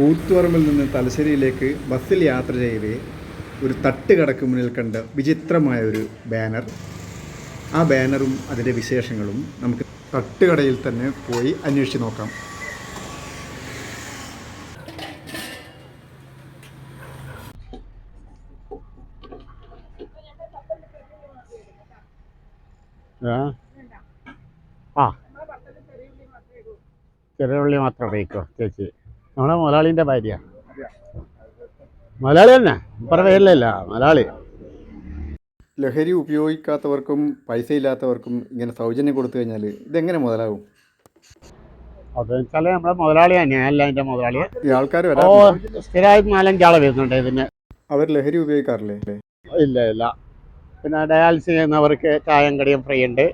കൂത്തുപറമ്പിൽ നിന്ന് തലശ്ശേരിയിലേക്ക് ബസ്സിൽ യാത്ര ചെയ്യവേ ഒരു തട്ടുകടക്ക് മുന്നിൽ കണ്ട വിചിത്രമായ ഒരു ബാനർ. ആ ബാനറും അതിന്റെ വിശേഷങ്ങളും നമുക്ക് തട്ടുകടയിൽ തന്നെ പോയി അന്വേഷിച്ച് നോക്കാം? ആ. ചെറിയ ഉള്ളി മാത്രം ഉപയോഗിക്കോ ചേച്ചി? നമ്മളെ മുതലാളിന്റെ ഭാര്യ. മലയാളി തന്നെ ഇപ്പറ പേരിലല്ല മലയാളി ലഹരി ഉപയോഗിക്കാത്തവർക്കും പൈസ ഇല്ലാത്തവർക്കും ഇങ്ങനെ സൗജന്യം കൊടുത്തു കഴിഞ്ഞാൽ ഇതെങ്ങനെ മുതലാവും? അത് വെച്ചാൽ നമ്മളെ മുതലാളി തന്നെയാണ് അല്ല എന്റെ മുതലാളി ഈ ആൾക്കാർ ഓ വരാറുണ്ടോ സ്ഥിരമായിട്ട് നാലഞ്ചാളെ വരുന്നുണ്ട് ഇതിന്. അവർ ലഹരി ഉപയോഗിക്കാറില്ലേ? ഇല്ല ഇല്ല. പിന്നെ ഡയാലിസിസ് ചെയ്യുന്നവർക്ക് ചായം കടിയും ഫ്രീ ഉണ്ട്.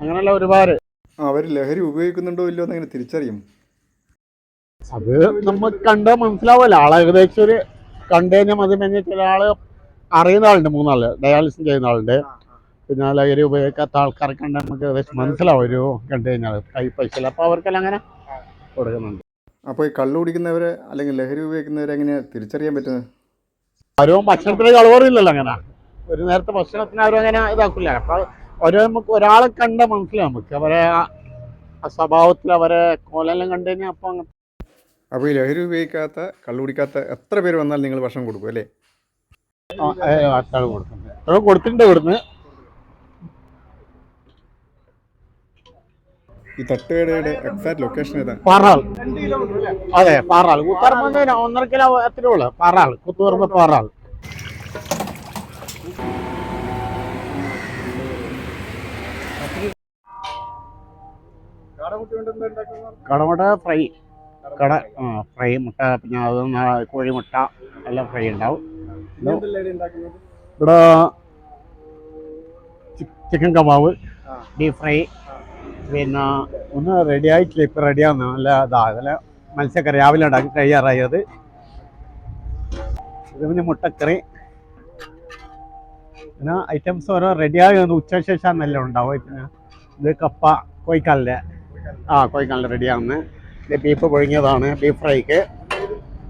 അങ്ങനെയുള്ള ഒരുപാട്. അവർ ലഹരി ഉപയോഗിക്കുന്നുണ്ടോ ഇല്ലയോ എന്ന് എങ്ങനെ തിരിച്ചറിയും. അത് നമുക്ക് കണ്ടാൽ മനസ്സിലാവുമല്ലോ ആളെ ഏകദേശം ഒരു കണ്ടു കഴിഞ്ഞാൽ മതി. കഴിഞ്ഞാൽ ചില ആൾ അറിയുന്ന ആളുണ്ട് മൂന്നാൾ. ഡയാലിസിസ് ചെയ്യുന്ന ആളുണ്ട്. പിന്നെ ലഹരി ഉപയോഗിക്കാത്ത ആൾക്കാരെ കണ്ട നമുക്ക് ഏകദേശം മനസ്സിലാവും. ഒരു കണ്ടു കഴിഞ്ഞാൽ കൈ പൈസ അപ്പൊ അപ്പോൾ അവർക്കെല്ലാം അങ്ങനെ കൊടുക്കുന്നുണ്ട്. അപ്പോൾ ഈ കള്ളു കുടിക്കുന്നവരെ അല്ലെങ്കിൽ ലഹരി ഉപയോഗിക്കുന്നവരെ എങ്ങനെയാണ് തിരിച്ചറിയാൻ പറ്റുന്നത്? ആരും ഭക്ഷണത്തിന് കളവറില്ലല്ലോ അങ്ങനെ. ഒരു നേരത്തെ ഭക്ഷണത്തിന് ആരും അങ്ങനെ ഇതാക്കില്ല അപ്പോൾ ഓരോ നമുക്ക് ഒരാളെ കണ്ട മനസ്സിലാവും. നമുക്ക് അവരെ ആ- സ്വഭാവത്തിൽ അവരെ കോലെല്ലാം കണ്ടു കഴിഞ്ഞാൽ അപ്പോൾ അപ്പോൾ ഈ ലഹരി ഉപയോഗിക്കാത്ത കള്ളു കുടിക്കാത്ത എത്ര പേര് വന്നാൽ നിങ്ങൾ ഭക്ഷണം കൊടുക്കും അല്ലേ? കൊടുത്തിട്ടുണ്ട് ഇവിടുന്ന്. ഈ തട്ടുകടയുടെ എക്സാക്ട് ലൊക്കേഷൻ ഏതാ? പാറാൾ. അതെ പാറാൾ. കുത്തുപറമ്പ് ഒന്നര കിലോ എത്ര ഉള്ളു. പാറാൾ. കുത്തുപറമ്പ് പാറാൾ. കടമുട്ട ഫ്രൈ. കട ആ ഫ്രൈ മുട്ട പിന്നെ അത് കോഴിമുട്ട എല്ലാം ഫ്രൈ ഉണ്ടാവും. ഇവിടെ ചിക്കൻ കബാബ് ഡീപ് ഫ്രൈ പിന്നെ ഒന്ന് റെഡി ആയിട്ടില്ല ഇപ്പം റെഡിയാവുന്നു നല്ല ഇതാ അതിൽ മത്സ്യക്കറി രാവിലെ ഉണ്ടാക്കി തയ്യാറായത് ഇത് പിന്നെ മുട്ടക്കറി. പിന്നെ ഐറ്റംസ് ഓരോ റെഡിയായി ഉച്ച ശേഷം എല്ലാം ഉണ്ടാവും. പിന്നെ ഇത് കപ്പ കോഴിക്കാലിന്റെ ആ കോഴിക്കാലിന്റെ റെഡിയാവുന്നത് ഇത് ബീഫ് പൊഴിഞ്ഞതാണ് ബീഫ് ഫ്രൈക്ക്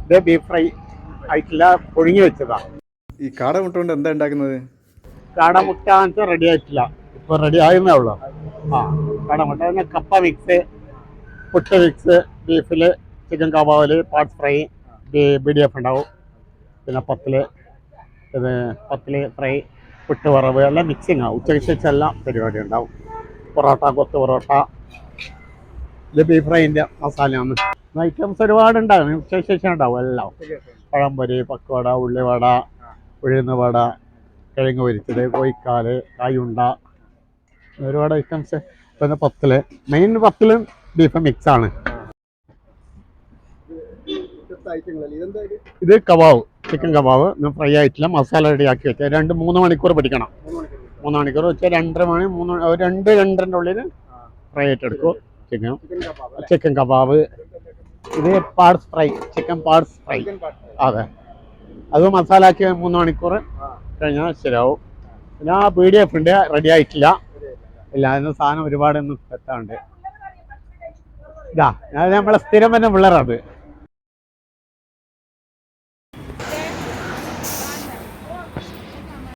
ഇത് ബീഫ് ഫ്രൈ ആയിട്ടില്ല പൊഴിഞ്ഞു വെച്ചതാണ് ഈ കാട മുട്ട കൊണ്ട് എന്താ ഉണ്ടാക്കുന്നത്? കാടമുട്ട വെച്ചാൽ റെഡി ആയിട്ടില്ല. ഇപ്പോൾ റെഡി ആയിരുന്നേ ഉള്ളൂ. ആ കാട മുട്ട കപ്പ മിക്സ് പുട്ട് മിക്സ് ബീഫിൽ chicken കബാബിൽ parts fry B D F ഉണ്ടാവും. പിന്നെ പത്തിൽ ഇത് പത്തിൽ ഫ്രൈ പുട്ട് വറവ് എല്ലാം മിക്സിങ് ആവും ഉച്ചയ്ക്ക് ശേഷം എല്ലാം പരിപാടി ഉണ്ടാവും. പൊറോട്ട കൊത്ത് പൊറോട്ട ഇത് ബീഫ് ഫ്രൈന്റെ മസാലയാണ്. ഐറ്റംസ് ഒരുപാട് ഉണ്ടാകും ഉച്ചയ്ക്ക് ശേഷം ഉണ്ടാവും എല്ലാം. പഴംപൊരി പക്കവട ഉള്ളിവട ഉഴുന്ന് വട കിഴങ്ങ് പൊരിച്ചത് കോഴിക്കാൽ കായുണ്ട ഒരുപാട് ഐറ്റംസ് പിന്നെ പത്തിൽ. മെയിൻ പത്തിലും ബീഫ് മിക്സ് ആണ്. ഇത് കബാബ് ചിക്കൻ ഇന്ന് ഫ്രൈ ആയിട്ടില്ല. മസാല റെഡി ആക്കി വെച്ചാൽ രണ്ട് മൂന്ന് മണിക്കൂർ പിടിക്കണം. മൂന്ന് മണിക്കൂർ. വെച്ചാൽ രണ്ടര മണി മൂന്ന് രണ്ട് രണ്ടരന്റെ ഉള്ളിൽ ഫ്രൈ ആയിട്ട് എടുക്കും ചിക്കൻ ചിക്കൻ കബാബ്. ഇത് parts fry chicken parts fry. അതെ. അത് മസാല ആക്കി മൂന്ന് മണിക്കൂർ കഴിഞ്ഞാൽ ശരിയാവും. പിന്നെ ആ പി ഡി എഫ് ഉണ്ട് റെഡി ആയിട്ടില്ല. ഇല്ല അതിന് സാധനം ഒരുപാടൊന്നും എത്താണ്ട് ഇതാ ഞാൻ നമ്മളെ സ്ഥിരം തന്നെ പിള്ളേരാണ്